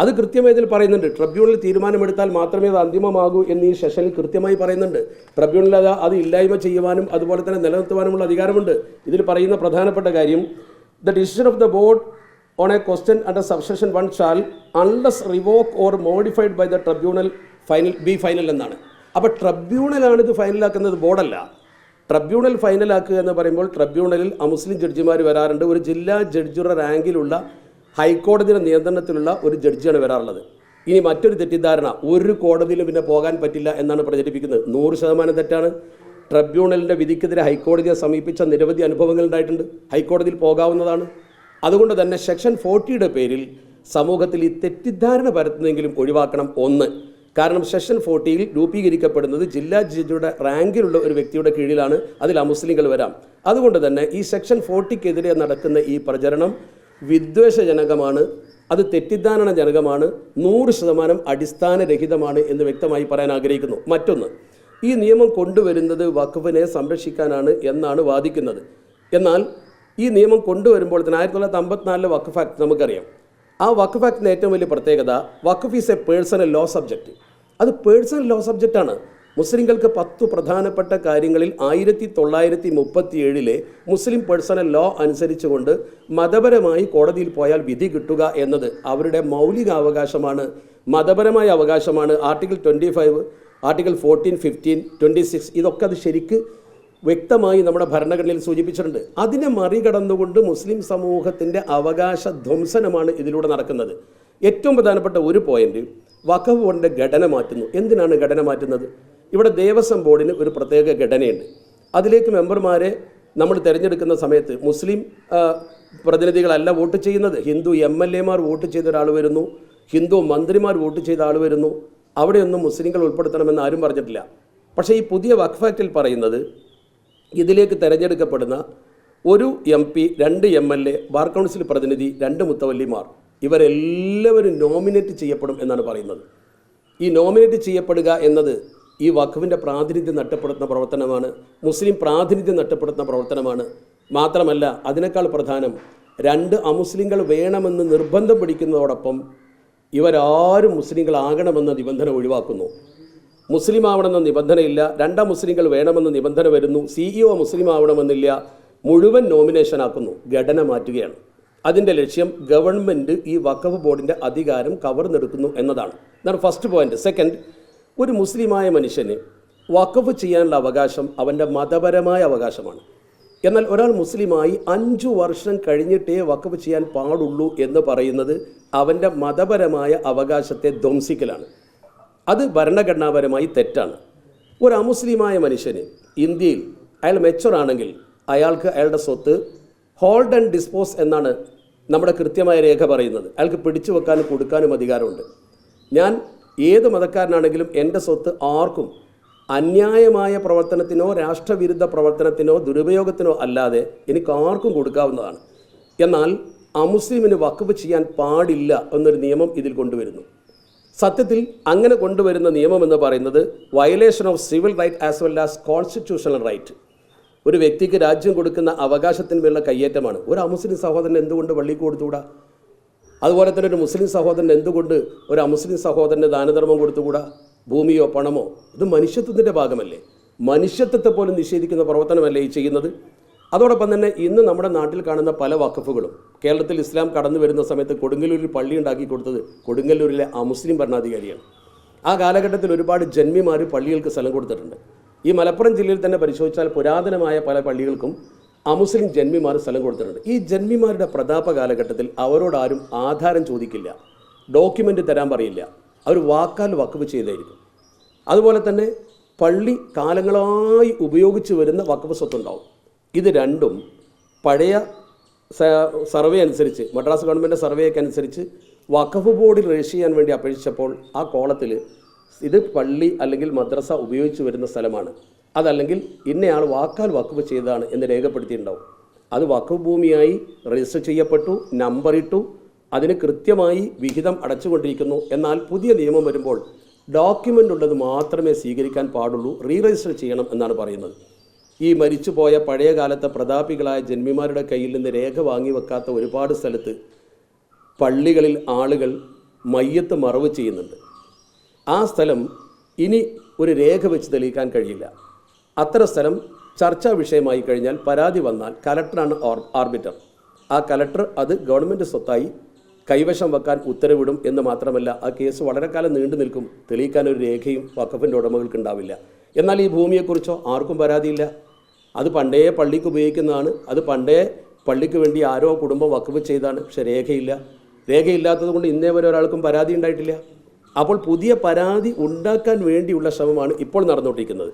അത് കൃത്യമായി ഇതിൽ പറയുന്നുണ്ട്. ട്രിബ്യൂണൽ തീരുമാനമെടുത്താൽ മാത്രമേ അത് അന്തിമമാകൂ എന്ന് ഈ സെഷനിൽ കൃത്യമായി പറയുന്നുണ്ട്. ട്രിബ്യൂണൽ അത് അത് ഇല്ലായ്മ ചെയ്യുവാനും അതുപോലെ തന്നെ നിലനിർത്തുവാനുമുള്ള അധികാരമുണ്ട്. ഇതിൽ പറയുന്ന പ്രധാനപ്പെട്ട കാര്യം the decision of the board on a question under subsection one shall unless revoke or modified by the tribunal final be final എന്നാണ്. അപ്പോൾ ട്രിബ്യൂണലാണ് ഇത് ഫൈനലാക്കുന്നത് ബോർഡല്ല. ട്രിബ്യൂണൽ ഫൈനലാക്കുക എന്ന് പറയുമ്പോൾ ട്രിബ്യൂണലിൽ അമുസ്ലിം ജഡ്ജിമാർ വരാറുണ്ട്. ഒരു ജില്ലാ ജഡ്ജിയുടെ റാങ്കിലുള്ള ഹൈക്കോടതിയുടെ നിയന്ത്രണത്തിലുള്ള ഒരു ജഡ്ജിയാണ് വരാറുള്ളത്. ഇനി മറ്റൊരു തെറ്റിദ്ധാരണ ഒരു കോടതിയിലും പിന്നെ പോകാൻ പറ്റില്ല എന്നാണ് പ്രചരിപ്പിക്കുന്നത്. നൂറ് ശതമാനം തെറ്റാണ്. ട്രിബ്യൂണലിന്റെ വിധിക്കെതിരെ ഹൈക്കോടതിയെ സമീപിച്ച നിരവധി അനുഭവങ്ങൾ ഉണ്ടായിട്ടുണ്ട്. ഹൈക്കോടതിയിൽ പോകാവുന്നതാണ്. അതുകൊണ്ട് തന്നെ സെക്ഷൻ ഫോർട്ടിയുടെ പേരിൽ സമൂഹത്തിൽ ഈ തെറ്റിദ്ധാരണ പരത്തുന്നെങ്കിലും ഒഴിവാക്കണം ഒന്ന്. കാരണം സെഷൻ ഫോർട്ടിയിൽ രൂപീകരിക്കപ്പെടുന്നത് ജില്ലാ ജഡ്ജിയുടെ റാങ്കിലുള്ള ഒരു വ്യക്തിയുടെ കീഴിലാണ്. അതിൽ അമുസ്ലിങ്ങൾ വരാം. അതുകൊണ്ട് തന്നെ ഈ സെക്ഷൻ ഫോർട്ടിക്കെതിരെ നടക്കുന്ന ഈ പ്രചരണം വിദ്വേഷജനകമാണ് അത് തെറ്റിദ്ധാരണജനകമാണ് നൂറ് ശതമാനം അടിസ്ഥാനരഹിതമാണ് എന്ന് വ്യക്തമായി പറയാൻ ആഗ്രഹിക്കുന്നു. മറ്റൊന്ന് ഈ നിയമം കൊണ്ടുവരുന്നത് വഖഫിനെ സംരക്ഷിക്കാനാണ് എന്നാണ് വാദിക്കുന്നത്. എന്നാൽ ഈ നിയമം കൊണ്ടുവരുമ്പോൾ തന്നെ ആയിരത്തി തൊള്ളായിരത്തി അമ്പത്തിനാലിലെ വഖഫ് ആക്ട് നമുക്കറിയാം. ആ വഖഫ് ആക്ടിന്റെ ഏറ്റവും വലിയ പ്രത്യേകത Waqf is a personal law subject അത് പേഴ്സണൽ ലോ സബ്ജക്റ്റാണ്. മുസ്ലിങ്ങൾക്ക് പത്തു പ്രധാനപ്പെട്ട കാര്യങ്ങളിൽ ആയിരത്തി തൊള്ളായിരത്തി മുപ്പത്തി ഏഴിലെ മുസ്ലിം പേഴ്സണൽ ലോ അനുസരിച്ചുകൊണ്ട് മതപരമായി കോടതിയിൽ പോയാൽ വിധി കിട്ടുക എന്നത് അവരുടെ മൗലിക അവകാശമാണ് മതപരമായ അവകാശമാണ്. Article twenty five article fourteen fifteen twenty six ഇതൊക്കെ അത് ശരിക്ക് വ്യക്തമായി നമ്മുടെ ഭരണഘടനയിൽ സൂചിപ്പിച്ചിട്ടുണ്ട്. അതിനെ മറികടന്നുകൊണ്ട് മുസ്ലിം സമൂഹത്തിന്റെ അവകാശ ധ്വംസനമാണ് ഇതിലൂടെ നടക്കുന്നത്. ഏറ്റവും പ്രധാനപ്പെട്ട ഒരു പോയിന്റ് വഖഫ് ബോർഡിന്റെ ഘടന മാറ്റുന്നു. എന്തിനാണ് ഘടന മാറ്റുന്നത്? ഇവിടെ ദേവസ്വം ബോർഡിന് ഒരു പ്രത്യേക ഘടനയുണ്ട്. അതിലേക്ക് മെമ്പർമാരെ നമ്മൾ തിരഞ്ഞെടുക്കുന്ന സമയത്ത് മുസ്ലിം പ്രതിനിധികളല്ല വോട്ട് ചെയ്യുന്നത്. ഹിന്ദു എം എൽ എമാർ വോട്ട് ചെയ്ത ഒരാൾ വരുന്നു. ഹിന്ദു മന്ത്രിമാർ വോട്ട് ചെയ്ത ആൾ വരുന്നു. അവിടെയൊന്നും മുസ്ലിങ്ങൾ ഉൾപ്പെടുത്തണമെന്ന് ആരും പറഞ്ഞിട്ടില്ല. പക്ഷേ ഈ പുതിയ വഖഫ് ആക്റ്റിൽ പറയുന്നത് ഇതിലേക്ക് തിരഞ്ഞെടുക്കപ്പെടുന്ന ഒരു എം പി രണ്ട് M L A bar council പ്രതിനിധി രണ്ട് മുത്തവല്ലിമാർ ഇവരെല്ലാവരും നോമിനേറ്റ് ചെയ്യപ്പെടും എന്നാണ് പറയുന്നത്. ഈ നോമിനേറ്റ് ചെയ്യപ്പെടുക എന്നത് ഈ വഖഫിന്റെ പ്രാതിനിധ്യം നഷ്ടപ്പെടുത്തുന്ന പ്രവർത്തനമാണ് മുസ്ലിം പ്രാതിനിധ്യം നഷ്ടപ്പെടുത്തുന്ന പ്രവർത്തനമാണ്. മാത്രമല്ല അതിനേക്കാൾ പ്രധാനം രണ്ട് അമുസ്ലിങ്ങൾ വേണമെന്ന് നിർബന്ധം പിടിക്കുന്നതോടൊപ്പം ഇവരാരും മുസ്ലിങ്ങളാകണമെന്ന നിബന്ധന ഒഴിവാക്കുന്നു. മുസ്ലിം ആവണമെന്ന നിബന്ധനയില്ല രണ്ടാം മുസ്ലിങ്ങൾ വേണമെന്ന നിബന്ധന വരുന്നു സിഇഒ മുസ്ലിം ആവണമെന്നില്ല മുഴുവൻ നോമിനേഷൻ ആക്കുന്നു ഘടന മാറ്റുകയാണ്. അതിന്റെ ലക്ഷ്യം ഗവൺമെന്റ് ഈ വഖഫ് ബോർഡിന്റെ അധികാരം കവർന്നെടുക്കുന്നു എന്നതാണ്. ഇതാണ് ഫസ്റ്റ് പോയിന്റ് സെക്കൻഡ് ഒരു മുസ്ലിമായ മനുഷ്യന് വഖഫ് ചെയ്യാനുള്ള അവകാശം അവന്റെ മതപരമായ അവകാശമാണ്. എന്നാൽ ഒരാൾ മുസ്ലിമായി അഞ്ചു വർഷം കഴിഞ്ഞിട്ടേ വഖഫ് ചെയ്യാൻ പാടുള്ളൂ എന്ന് പറയുന്നത് അവന്റെ മതപരമായ അവകാശത്തെ ധ്വംസിക്കലാണ്. അത് ഭരണഘടനാപരമായി തെറ്റാണ്. ഒരു അമുസ്ലിമായ മനുഷ്യന് ഇന്ത്യയിൽ അയാൾ മെച്ചറാണെങ്കിൽ അയാൾക്ക് അയാളുടെ സ്വത്ത് ഹോൾഡ് ആൻഡ് ഡിസ്പോസ് എന്നാണ് നമ്മുടെ കൃത്യമായ രേഖ പറയുന്നത്. അയാൾക്ക് പിടിച്ചു വെക്കാനും കൊടുക്കാനും അധികാരമുണ്ട്. ഞാൻ ഏത് മതക്കാരനാണെങ്കിലും എന്റെ സ്വത്ത് ആർക്കും അന്യായമായ പ്രവർത്തനത്തിനോ രാഷ്ട്രവിരുദ്ധ പ്രവർത്തനത്തിനോ ദുരുപയോഗത്തിനോ അല്ലാതെ എനിക്ക് ആർക്കും കൊടുക്കാവുന്നതാണ്. എന്നാൽ അമുസ്ലിമിന് വഖഫ് ചെയ്യാൻ പാടില്ല എന്നൊരു നിയമം ഇതിൽ കൊണ്ടുവരുന്നു. സത്യത്തിൽ അങ്ങനെ കൊണ്ടുവരുന്ന നിയമം എന്ന് പറയുന്നത് violation of civil right as well as constitutional right ഒരു വ്യക്തിക്ക് രാജ്യം കൊടുക്കുന്ന അവകാശത്തിന്മേലുള്ള കയ്യേറ്റമാണ്. ഒരു അമുസ്ലിം സഹോദരൻ എന്തുകൊണ്ട് പള്ളിക്ക് കൊടുത്തുകൂടാ? അതുപോലെ തന്നെ ഒരു മുസ്ലിം സഹോദരൻ എന്തുകൊണ്ട് ഒരു അമുസ്ലിം സഹോദരന് ദാനധർമ്മം കൊടുത്തുകൂടാ? ഭൂമിയോ പണമോ? ഇത് മനുഷ്യത്വത്തിന്റെ ഭാഗമല്ലേ? മനുഷ്യത്വത്തെ പോലും നിഷേധിക്കുന്ന പ്രവർത്തനമല്ലേ ഈ ചെയ്യുന്നത്? അതോടൊപ്പം തന്നെ ഇന്ന് നമ്മുടെ നാട്ടിൽ കാണുന്ന പല വഖഫുകളും കേരളത്തിൽ ഇസ്ലാം കടന്നു വരുന്ന സമയത്ത് കൊടുങ്ങല്ലൂരിൽ പള്ളി ഉണ്ടാക്കി കൊടുത്തത് കൊടുങ്ങല്ലൂരിലെ അമുസ്ലിം ഭരണാധികാരിയാണ്. ആ കാലഘട്ടത്തിൽ ഒരുപാട് ജന്മിമാർ പള്ളികൾക്ക് സ്ഥലം കൊടുത്തിട്ടുണ്ട്. ഈ മലപ്പുറം ജില്ലയിൽ തന്നെ പരിശോധിച്ചാൽ പുരാതനമായ പല പള്ളികൾക്കും അമുസ്ലിം ജന്മിമാർ സ്ഥലം കൊടുത്തിട്ടുണ്ട്. ഈ ജന്മിമാരുടെ പ്രതാപ കാലഘട്ടത്തിൽ അവരോടാരും ആധാരം ചോദിക്കില്ല. ഡോക്യുമെന്റ് തരാൻ പറയില്ല. അവർ വാക്കാൽ വക്കവ് ചെയ്തായിരിക്കും. അതുപോലെ തന്നെ പള്ളി കാലങ്ങളായി ഉപയോഗിച്ച് വരുന്ന വക്കവ് സ്വത്തുണ്ടാവും. ഇത് രണ്ടും പഴയ സർവേ അനുസരിച്ച് മദ്രാസ് ഗവൺമെന്റ് സർവേയൊക്കെ അനുസരിച്ച് വഖഫ് ബോർഡിൽ രജിസ്റ്റർ ചെയ്യാൻ വേണ്ടി അപേക്ഷിച്ചപ്പോൾ ആ കോളത്തിൽ ഇത് പള്ളി അല്ലെങ്കിൽ മദ്രസ ഉപയോഗിച്ച് വരുന്ന സ്ഥലമാണ്. അതല്ലെങ്കിൽ ഇന്നയാൾ വാക്കാൽ വക്കുവ് ചെയ്തതാണ് എന്ന് രേഖപ്പെടുത്തിയിട്ടുണ്ടാവും. അത് വഖഫ് ഭൂമിയായി രജിസ്റ്റർ ചെയ്യപ്പെട്ടു നമ്പർ ഇട്ടു അതിന് കൃത്യമായി വിഹിതം അടച്ചുകൊണ്ടിരിക്കുന്നു. എന്നാൽ പുതിയ നിയമം വരുമ്പോൾ ഡോക്യുമെന്റ് ഉള്ളത് മാത്രമേ സ്വീകരിക്കാൻ പാടുള്ളൂ റീ രജിസ്റ്റർ ചെയ്യണം എന്നാണ് പറയുന്നത്. ഈ മരിച്ചുപോയ പഴയ കാലത്തെ പ്രതാപികളായ ജന്മിമാരുടെ കയ്യിൽ നിന്ന് രേഖ വാങ്ങി വെക്കാത്ത ഒരുപാട് സ്ഥലത്ത് പള്ളികളിൽ ആളുകൾ മയ്യത്ത് മറവ് ചെയ്യുന്നുണ്ട്. ആ സ്ഥലം ഇനി ഒരു രേഖ വെച്ച് തെളിയിക്കാൻ കഴിയില്ല. അത്തരം സ്ഥലം ചർച്ചാ വിഷയമായി കഴിഞ്ഞാൽ പരാതി വന്നാൽ കലക്ടറാണ് ആർബിറ്റർ. ആ കലക്ടർ അത് ഗവൺമെന്റ് സ്വത്തായി കൈവശം വെക്കാൻ ഉത്തരവിടും എന്ന് മാത്രമല്ല ആ കേസ് വളരെ കാലം നീണ്ടു നിൽക്കും. തെളിയിക്കാൻ ഒരു രേഖയും വക്കഫിന്റെ ഉടമകൾക്ക് ഉണ്ടാവില്ല എന്നാൽ ഈ ഭൂമിയെക്കുറിച്ചോ ആർക്കും പരാതിയില്ല. അത് പണ്ടേ പള്ളിക്ക് ഉപയോഗിക്കുന്നതാണ്. അത് പണ്ടേ പള്ളിക്ക് വേണ്ടി ആരോ കുടുംബം വക്കഫ് ചെയ്താണ്. പക്ഷേ രേഖയില്ല. രേഖയില്ലാത്തത് കൊണ്ട് ഇന്നേ വരെ ഒരാൾക്കും പരാതി ഉണ്ടായിട്ടില്ല. അപ്പോൾ പുതിയ പരാതി ഉണ്ടാക്കാൻ വേണ്ടിയുള്ള ശ്രമമാണ് ഇപ്പോൾ നടന്നുകൊണ്ടിരിക്കുന്നത്.